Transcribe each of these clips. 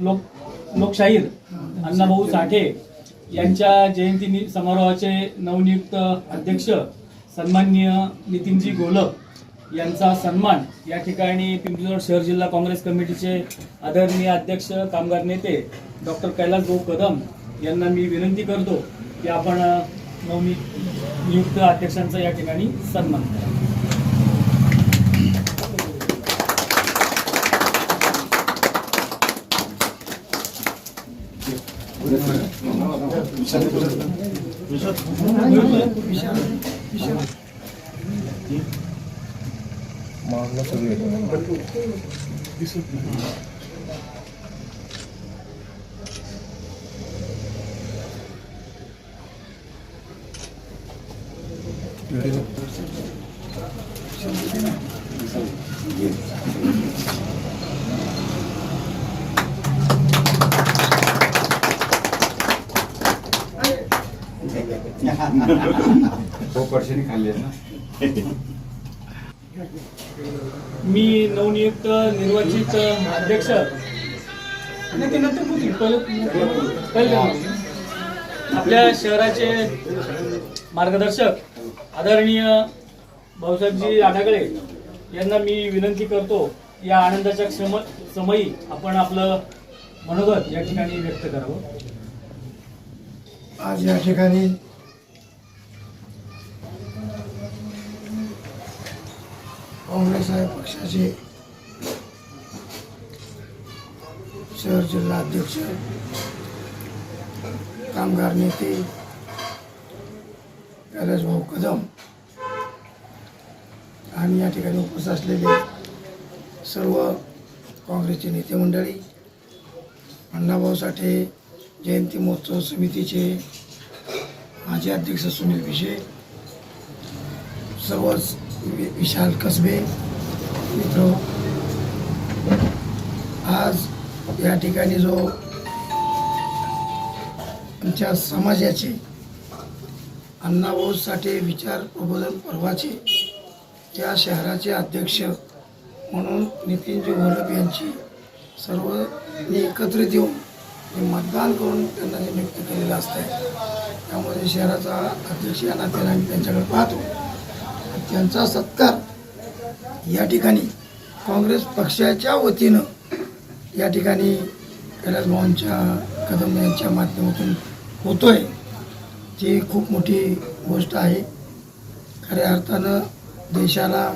लोक लोकशाहीर अण्णाभाऊ साठे यांच्या जयंती समारोहाचे नवनियुक्त अध्यक्ष सन्माननीय नितीनजी गोलक यांचा सन्मान या ठिकाणी पिंपरी शहर जिल्हा काँग्रेस कमिटीचे आदरणीय अध्यक्ष कामगार नेते डॉक्टर कैलास भाऊ कदम यांना मी विनंती करतो की आपण नवनियुक्त नियुक्त अध्यक्षांचा या ठिकाणी सन्मान करा. मागला सगळे दिसत नाही पोपटशेने खाल्ले ना मी नवनियुक्त निर्वाचित अध्यक्ष. आपल्या शहराचे मार्गदर्शक आदरणीय भाऊसाहेबजी आढागळे यांना मी विनंती करतो या आनंदाच्या क्षम समयी आपण आपलं मनोगत या ठिकाणी व्यक्त करावं आज या ठिकाणी काँग्रेस आहे पक्षाचे शहर जिल्हा अध्यक्ष कामगार नेते कैलासभाऊ कदम आणि या ठिकाणी उपस्थित असलेले सर्व काँग्रेसचे नेते मंडळी अण्णाभाऊ साठे जयंती महोत्सव समितीचे माजी अध्यक्ष सुनील विशे सर्वच विशाल कसबे. मित्र आज या ठिकाणी जो आमच्या समाजाचे अण्णाभाऊ साठे विचार प्रबोधन पर्वाचे या शहराचे अध्यक्ष म्हणून नितीनजी घोलप यांची सर्वांनी एकत्रित येऊन हे मतदान करून त्यांना नियुक्त केलेलं असतं त्यामुळे शहराचा अध्यक्ष या नात्याने आम्ही त्यांच्याकडे पाहतो. त्यांचा सत्कार या ठिकाणी काँग्रेस पक्षाच्या वतीनं या ठिकाणी कैलास भाऊंच्या कदम यांच्या माध्यमातून होतोय. ती खूप मोठी गोष्ट आहे. खऱ्या अर्थानं देशाला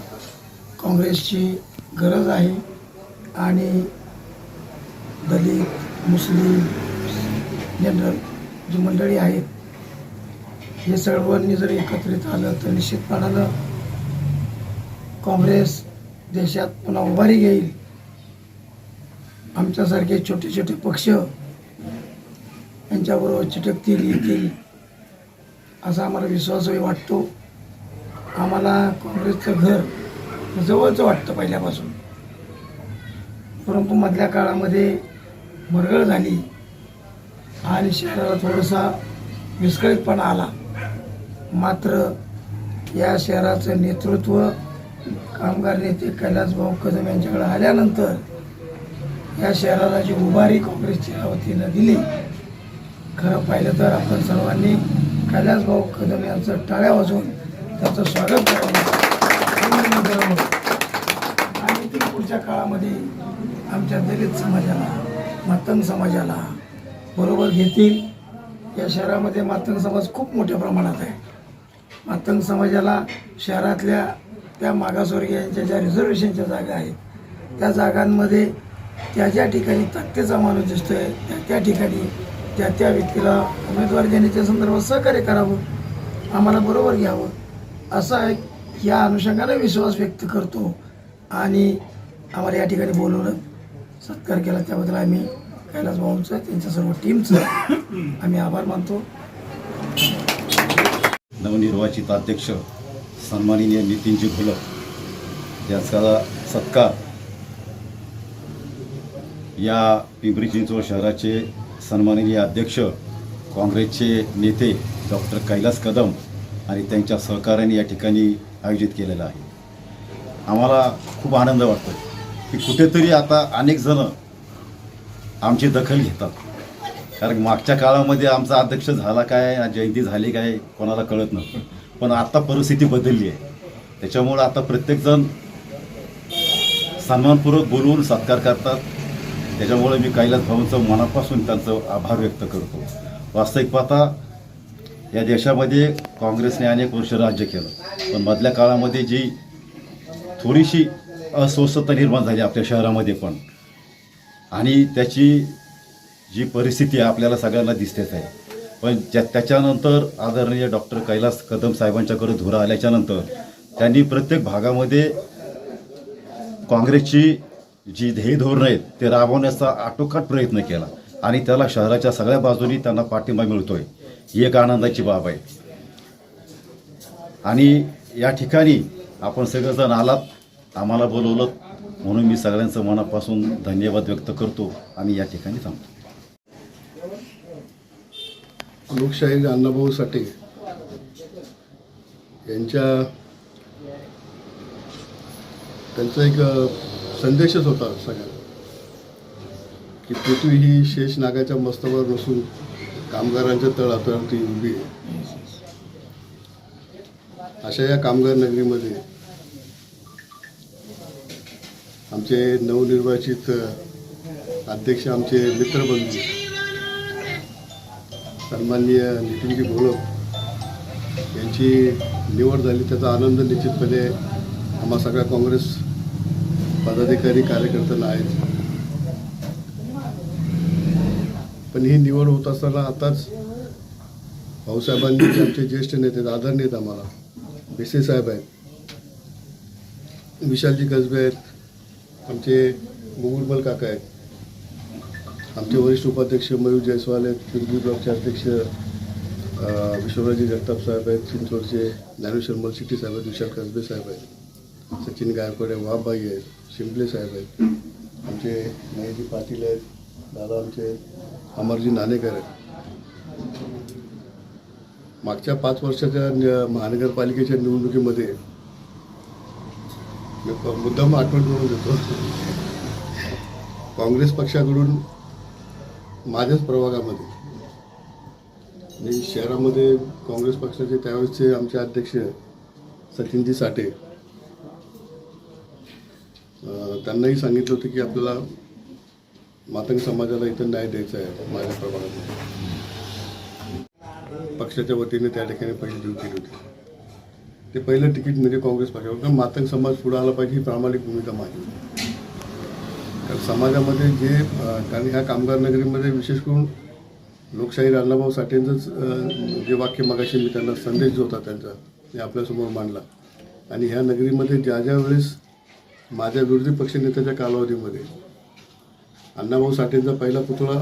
काँग्रेसची गरज आहे आणि दलित मुस्लिम जनरल जी मंडळी आहेत हे सर्वांनी जर एकत्रित आलं तर निश्चितपणानं काँग्रेस देशात पुन्हा उभारी घेईल. आमच्यासारखे छोटे छोटे पक्ष यांच्याबरोबर चिटकतील येतील असा आम्हाला विश्वासही वाटतो. आम्हाला काँग्रेसचं घर जवळचं वाटतं पहिल्यापासून. परंतु मधल्या काळामध्ये मरगळ झाली. आणि शहराला थोडासा विस्कळीतपणा आला. मात्र या शहराचं नेतृत्व कामगार नेते कैलासभाऊ कदम यांच्याकडे आल्यानंतर या शहराला जी उभारी काँग्रेसच्या वतीनं दिली खरं पाहिलं तर आपण सर्वांनी कैलासभाऊ कदम यांचं टाळ्या वाजवून त्याचं स्वागत करावं आणि ते पुढच्या काळामध्ये आमच्या दलित समाजाला मातंग समाजाला बरोबर घेतील. या शहरामध्ये मातंग समाज खूप मोठ्या प्रमाणात आहे. मातंग समाजाला शहरातल्या त्या मागासवर्गीयांच्या ज्या रिझर्वेशनच्या जागा आहेत त्या जागांमध्ये त्या ज्या ठिकाणी तथ्यचा माणूस दिसतोय त्या त्या ठिकाणी त्या त्या व्यक्तीला उमेदवार देण्याच्या संदर्भात सहकार्य करावं आम्हाला बरोबर घ्यावं असा एक या अनुषंगाने विश्वास व्यक्त करतो आणि आम्हाला या ठिकाणी बोलवलं. सत्कार केला त्याबद्दल आम्ही कैलास भाऊंचं त्यांच्या सर्व टीमचं आम्ही आभार मानतो. नवनिर्वाचित अध्यक्ष सन्माननीय नितीनजी घोलप याचा सत्कार या पिंपरी चिंचवड शहराचे सन्माननीय अध्यक्ष काँग्रेसचे नेते डॉक्टर कैलास कदम आणि त्यांच्या सहकार्याने या ठिकाणी आयोजित केलेलं आहे. आम्हाला खूप आनंद वाटतो की कुठेतरी आता अनेक जणं आमची दखल घेतात. कारण मागच्या काळामध्ये आमचा अध्यक्ष झाला काय जयंती झाली काय कोणाला कळत नव्हतं. पण आता परिस्थिती बदलली आहे. त्याच्यामुळं आता प्रत्येकजण सन्मानपूर्वक बोलवून सत्कार करतात. त्याच्यामुळे मी कैलास भाऊंचं मनापासून त्यांचं आभार व्यक्त करतो. वास्तविक पाहता या देशामध्ये काँग्रेसने अनेक वर्ष राज्य केलं. पण मधल्या काळामध्ये जी थोडीशी अस्वस्थता निर्माण झाली आपल्या शहरामध्ये पण. आणि त्याची जी परिस्थिती आपल्याला सगळ्यांना दिसतेच आहे. पण ज्या त्याच्यानंतर आदरणीय डॉक्टर कैलास कदम साहेबांच्याकडे धुरा आल्याच्यानंतर त्यांनी प्रत्येक भागामध्ये काँग्रेसची जी ध्येय धोरणं आहेत ते राबवण्याचा आटोकाट प्रयत्न केला. आणि त्याला शहराच्या सगळ्या बाजूनी त्यांना पाठिंबा मिळतोय. ही एक आनंदाची बाब आहे. आणि या ठिकाणी आपण सगळेजण आलात आम्हाला बोलवलं. म्हणून मी सगळ्यांचं मनापासून धन्यवाद व्यक्त करतो आणि या ठिकाणी थांबतो. लोकशाहीर अण्णाभाऊ साठे यांच्या त्यांचा एक संदेशच होता सगळ्यांना की पृथ्वी ही शेष नागाच्या मस्तकावर नसून कामगारांच्या तळहातावरती उभी आहे. अशा या कामगार नगरीमध्ये आमचे नवनिर्वाचित अध्यक्ष आमचे मित्रबंधू सन्माननीय नितीनजी घोलप यांची निवड झाली त्याचा आनंद निश्चितपणे आम्हा सगळ्या काँग्रेस पदाधिकारी कार्यकर्त्यांना आहेत पण ही निवड होत असताना आताच भाऊसाहेबांनी आमचे ज्येष्ठ नेते आदरणीय आहेत आम्हाला बेसे साहेब आहेत विशालजी कसबे आहेत आमचे मुगुलबल काका आहेत. आमचे वरिष्ठ उपाध्यक्ष मयूर जयस्वाल आहेत पिंपरी ब्लॉकचे अध्यक्ष विश्वराजी जगताप साहेब आहेत चिंचवडचे ज्ञानेश्वर मलशिट्टी साहेब आहेत विशाल कसबे साहेब आहेत सचिन गायकवाड आहे आहेत शिंपले साहेब आहेत आमचे नयजी पाटील आहेत दादा आमचे अमरजी नाणेकर आहेत. मागच्या पाच वर्षाच्या न- महानगरपालिकेच्या निवडणुकीमध्ये मी मुद्दाम आठवण करून देतो. काँग्रेस पक्षाकडून माझ्याच प्रभागामध्ये. मी शहरामध्ये काँग्रेस पक्षाचे त्यावेळेसचे आमचे अध्यक्ष सचिनजी साठे त्यांनाही सांगितलं होतं की आपल्याला मातंग समाजाला इथं न्याय द्यायचा आहे माझ्या प्रभागात पक्षाच्या वतीने त्या ठिकाणी पहिली ड्युटी होती. ते पहिलं तिकीट म्हणजे काँग्रेस पक्षावर. कारण मातंग समाज पुढे आला पाहिजे ही प्रामाणिक भूमिका माझी होती. समाजामध्ये जे कारण ह्या कामगार नगरीमध्ये विशेष करून लोकशाही अण्णाभाऊ साठेंचंच जे वाक्य मगाशी मी त्यांना संदेश जो होता त्यांचा मी आपल्यासमोर मांडला. आणि ह्या नगरीमध्ये ज्या ज्या वेळेस माझ्या विरोधी पक्षनेत्याच्या कालावधीमध्ये अण्णाभाऊ साठेंचा पहिला पुतळा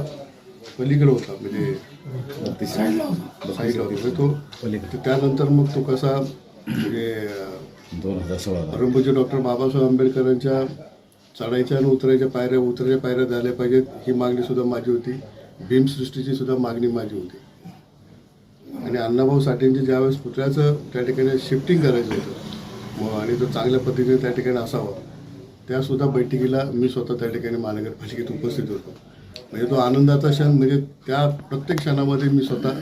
पलीकडे होता म्हणजे साईडला होता म्हणजे तो त्यानंतर मग तो कसा म्हणजे दोन हजार परमपूज्य डॉक्टर बाबासाहेब आंबेडकरांच्या चढायच्या आणि उतरायच्या पायऱ्या उतरायच्या पायऱ्या झाल्या पाहिजेत. ही मागणी सुद्धा माझी होती. भीमसृष्टीची सुद्धा मागणी माझी होती. आणि अण्णाभाऊ साठेंचे ज्यावेळेस पुतळ्याचं त्या ठिकाणी शिफ्टिंग करायचं होतं मग आणि तो चांगल्या पद्धतीने त्या ठिकाणी असावा त्यासुद्धा बैठकीला मी स्वतः त्या ठिकाणी महानगरपालिकेत उपस्थित होतो. म्हणजे तो आनंदाचा क्षण म्हणजे त्या प्रत्येक क्षणामध्ये मी स्वतः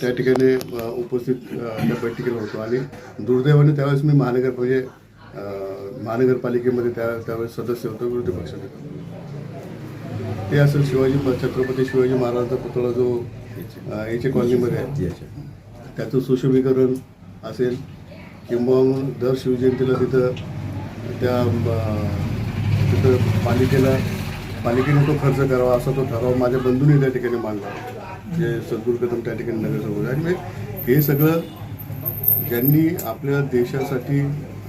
त्या ठिकाणी उपस्थित त्या बैठकीला होतो. आणि दुर्दैवाने त्यावेळेस मी महानगर म्हणजे महानगरपालिकेमध्ये त्या त्यावेळेस सदस्य होतो विरोधी पक्षाचे ते असेल शिवाजी छत्रपती शिवाजी महाराजांचा पुतळा जो अ, याचे कॉलनीमध्ये आहे. त्याचं सुशोभीकरण असेल किंवा मग दर शिवजयंतीला तिथं त्या तिथं पालिकेला पालिकेने तो खर्च करावा असा तो ठराव माझ्या बंधूंनी त्या ठिकाणी मांडला. जे सद्गुरू कदम त्या ठिकाणी नगरसेवक. आणि हे सगळं ज्यांनी आपल्या देशासाठी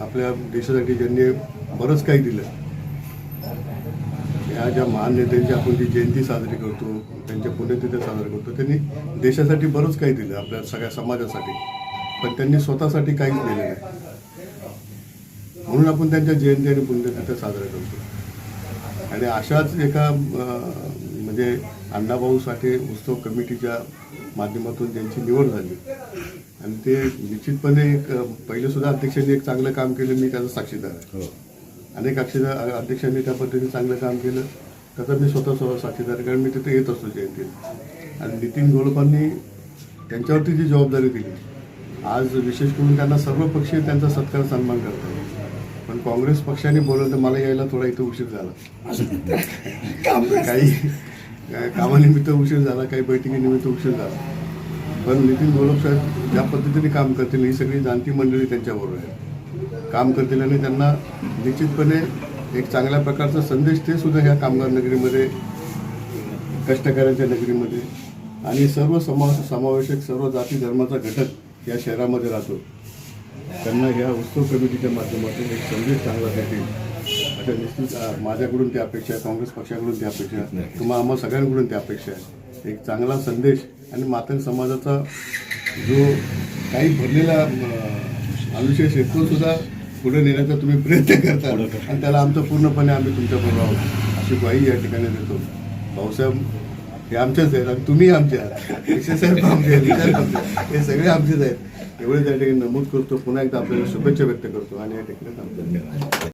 आपल्या देशासाठी ज्यांनी बरंच काही दिलं. या ज्या महान नेत्यांची आपण जी जयंती साजरी करतो त्यांच्या पुण्यतिथ्या साजरी करतो त्यांनी देशासाठी बरंच काही दिलं आपल्या सगळ्या समाजासाठी. पण त्यांनी स्वतःसाठी काहीच दिलं नाही. म्हणून आपण त्यांच्या जयंती आणि पुण्यतिथ्या साजऱ्या करतो. आणि अशाच एका म्हणजे अण्णाभाऊ साठे उत्सव कमिटीच्या माध्यमातून ज्यांची निवड झाली. आणि ते निश्चितपणे एक अं, पहिले सुद्धा अध्यक्षांनी एक चांगलं काम केलं मी त्याचा साक्षीदार आहे हो. अनेक अक्षर अध्यक्षांनी त्या पद्धतीने चांगलं काम केलं. त्याचा मी स्वतः स्व- साक्षीदार कारण मी तिथे येत असतो जयंतीत. आणि नितीन गोलपांनी त्यांच्यावरती जी जबाबदारी दिली आज विशेष करून त्यांना सर्व पक्षीय त्यांचा सत्कार सन्मान करतात. पण काँग्रेस पक्षाने बोलवलं तर मला यायला थोडा इथं उशीर झाला. काही काय कामानिमित्त उशीर झाला काही बैठकीनिमित्त उशीर झाला. पण नितीन गोलप साहेब ज्या पद्धतीने काम करतील ही सगळी जाणती मंडळी त्यांच्याबरोबर आहे काम करतील आणि त्यांना निश्चितपणे एक चांगल्या प्रकारचा संदेश ते सुद्धा ह्या कामगार नगरीमध्ये कष्टकऱ्यांच्या नगरीमध्ये आणि सर्व समा समावेशक सर्व जाती धर्माचा घटक या शहरामध्ये राहतो. त्यांना ह्या उत्सव कमिटीच्या माध्यमातून एक संदेश चांगला भेटेल निश्चित माझ्याकडून ती अपेक्षा आहे काँग्रेस पक्षाकडून ती अपेक्षा आहे तुम्हा आम्हा सगळ्यांकडून ती अपेक्षा आहे एक चांगला संदेश आणि मातंग समाजाचा जो काही भरलेला अनुशेष आहे तो सुद्धा पुढे नेण्याचा तुम्ही प्रयत्न करता. आणि त्याला आमचं पूर्णपणे आम्ही तुमच्याबरोबर आहोत. अशी ग्वाही या ठिकाणी देतो. भाऊसाहेब हे आमचेच आहेत आणि तुम्ही आमचे आहात. विशेष साहेब आमचे आहेत विचार करतो हे सगळे आमचेच आहेत. एवढे त्या ठिकाणी नमूद करतो. पुन्हा एकदा आपल्याला शुभेच्छा व्यक्त करतो. आणि या ठिकाणी थांबतो.